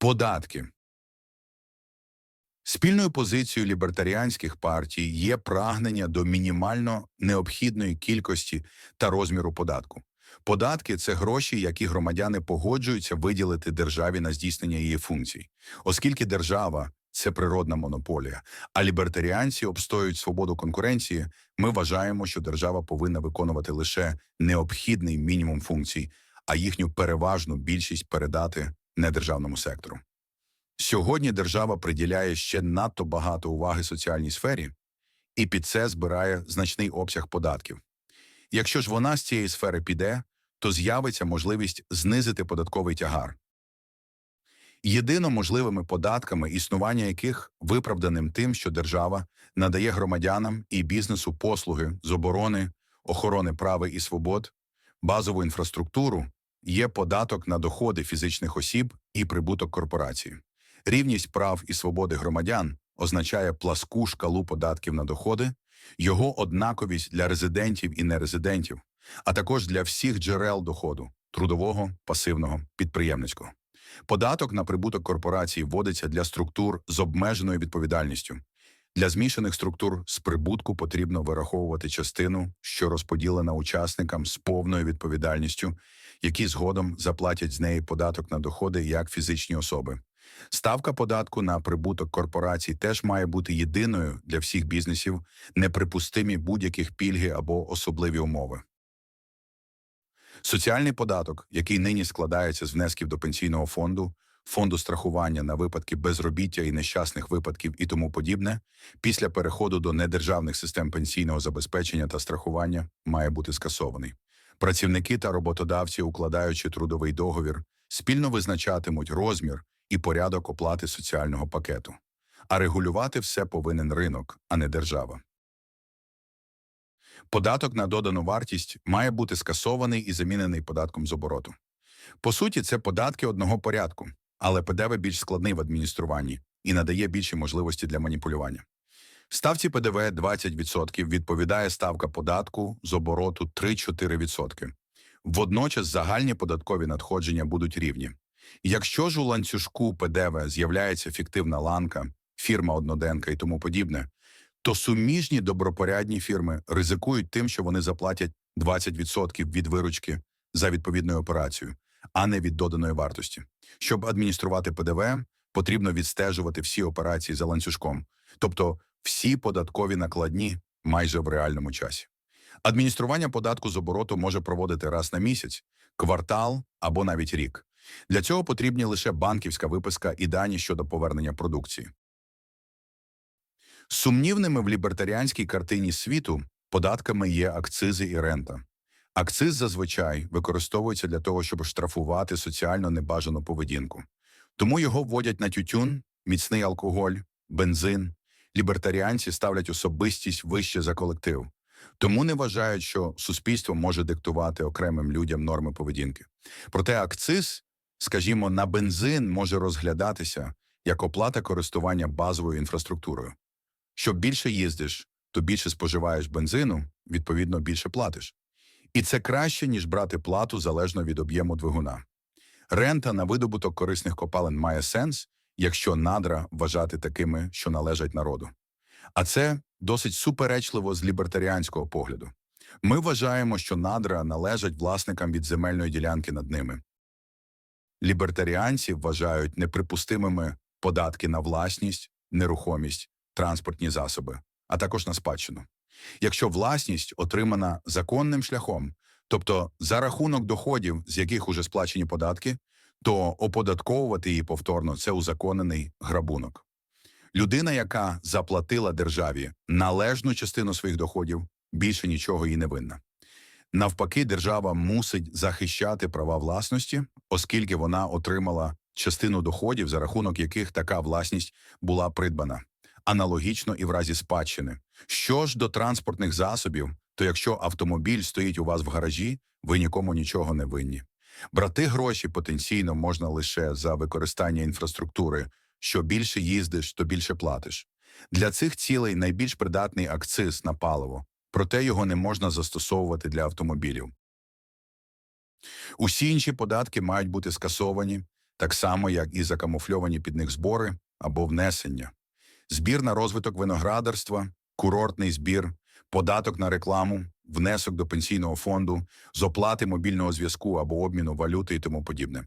Податки. Спільною позицією лібертаріанських партій є прагнення до мінімально необхідної кількості та розміру податку. Податки це гроші, які громадяни погоджуються виділити державі на здійснення її функцій, оскільки держава це природна монополія, а лібертаріанці обстоюють свободу конкуренції. Ми вважаємо, що держава повинна виконувати лише необхідний мінімум функцій, а їхню переважну більшість передати недержавному сектору. Сьогодні держава приділяє ще надто багато уваги соціальній сфері і під це збирає значний обсяг податків. Якщо ж вона з цієї сфери піде, то з'явиться можливість знизити податковий тягар. Єдино можливими податками, існування яких виправданим тим, що держава надає громадянам і бізнесу послуги з оборони, охорони прав і свобод, базову інфраструктуру, є податок на доходи фізичних осіб і прибуток корпорації. Рівність прав і свободи громадян означає пласку шкалу податків на доходи, його однаковість для резидентів і нерезидентів, а також для всіх джерел доходу трудового, пасивного, підприємницького. Податок на прибуток корпорації вводиться для структур з обмеженою відповідальністю. Для змішаних структур з прибутку потрібно вираховувати частину, що розподілена учасникам з повною відповідальністю, які згодом заплатять з неї податок на доходи як фізичні особи. Ставка податку на прибуток корпорацій теж має бути єдиною для всіх бізнесів, неприпустимі будь-яких пільги або особливі умови. Соціальний податок, який нині складається з внесків до пенсійного фонду, фонду страхування на випадки безробіття і нещасних випадків і тому подібне, після переходу до недержавних систем пенсійного забезпечення та страхування має бути скасований. Працівники та роботодавці, укладаючи трудовий договір, спільно визначатимуть розмір і порядок оплати соціального пакету. А регулювати все повинен ринок, а не держава. Податок на додану вартість має бути скасований і замінений податком з обороту. По суті, це податки одного порядку, але ПДВ більш складний в адмініструванні і надає більші можливості для маніпулювання. Ставці ПДВ 20% відповідає ставка податку з обороту 3-4%. Водночас загальні податкові надходження будуть рівні. Якщо ж у ланцюжку ПДВ з'являється фіктивна ланка, фірма одноденка і тому подібне, то суміжні добропорядні фірми ризикують тим, що вони заплатять 20% від виручки за відповідною операцією, а не від доданої вартості. Щоб адмініструвати ПДВ, потрібно відстежувати всі операції за ланцюжком, тобто всі податкові накладні майже в реальному часі. Адміністрування податку з обороту може проводити раз на місяць, квартал або навіть рік. Для цього потрібні лише банківська виписка і дані щодо повернення продукції. Сумнівними в лібертаріанській картині світу податками є акцизи і рента. Акциз зазвичай використовується для того, щоб штрафувати соціально небажану поведінку. Тому його вводять на тютюн, міцний алкоголь, бензин. Лібертаріанці ставлять особистість вище за колектив. Тому не вважають, що суспільство може диктувати окремим людям норми поведінки. Проте акциз, скажімо, на бензин може розглядатися як оплата користування базовою інфраструктурою. Що більше їздиш, то більше споживаєш бензину, відповідно, більше платиш. І це краще, ніж брати плату залежно від об'єму двигуна. Рента на видобуток корисних копалин має сенс, якщо надра вважати такими, що належать народу. А це досить суперечливо з лібертаріанського погляду. Ми вважаємо, що надра належать власникам від земельної ділянки над ними. Лібертаріанці вважають неприпустимими податки на власність, нерухомість, транспортні засоби, а також на спадщину. Якщо власність отримана законним шляхом, тобто за рахунок доходів, з яких уже сплачені податки, то оподатковувати її повторно це узаконений грабунок. Людина, яка заплатила державі належну частину своїх доходів, більше нічого їй не винна. Навпаки, держава мусить захищати права власності, оскільки вона отримала частину доходів, за рахунок яких така власність була придбана. Аналогічно і в разі спадщини. Що ж до транспортних засобів, то якщо автомобіль стоїть у вас в гаражі, ви нікому нічого не винні. Брати гроші потенційно можна лише за використання інфраструктури. Що більше їздиш, то більше платиш. Для цих цілей найбільш придатний акциз на паливо, проте його не можна застосовувати для автомобілів. Усі інші податки мають бути скасовані, так само як і закамуфльовані під них збори або внесення. Збір на розвиток виноградарства, курортний збір, податок на рекламу, внесок до пенсійного фонду, з оплати мобільного зв'язку або обміну валюти і тому подібне.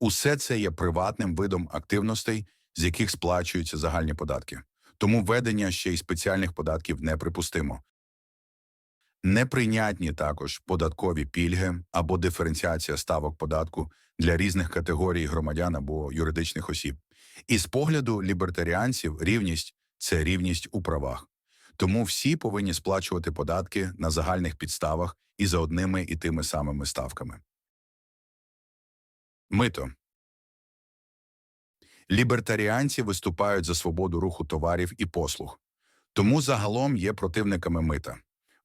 Усе це є приватним видом активностей, з яких сплачуються загальні податки. Тому введення ще й спеціальних податків неприпустимо. Неприйнятні також податкові пільги або диференціація ставок податку для різних категорій громадян або юридичних осіб. І з погляду лібертаріанців рівність це рівність у правах. Тому всі повинні сплачувати податки на загальних підставах і за одними і тими самими ставками. Мито. Лібертаріанці виступають за свободу руху товарів і послуг, тому загалом є противниками мита.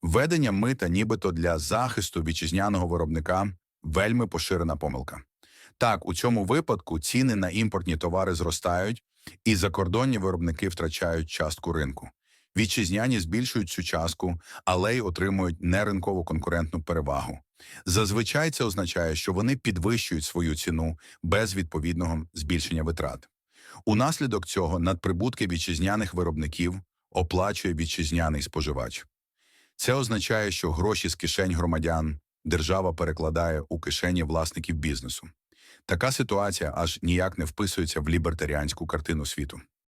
Введення мита нібито для захисту вітчизняного виробника вельми поширена помилка. Так, у цьому випадку ціни на імпортні товари зростають, і закордонні виробники втрачають частку ринку. Вітчизняні збільшують цю частку, але й отримують неринкову конкурентну перевагу. Зазвичай це означає, що вони підвищують свою ціну без відповідного збільшення витрат. Унаслідок цього надприбутки вітчизняних виробників оплачує вітчизняний споживач. Це означає, що гроші з кишень громадян держава перекладає у кишені власників бізнесу. Така ситуація аж ніяк не вписується в лібертаріанську картину світу.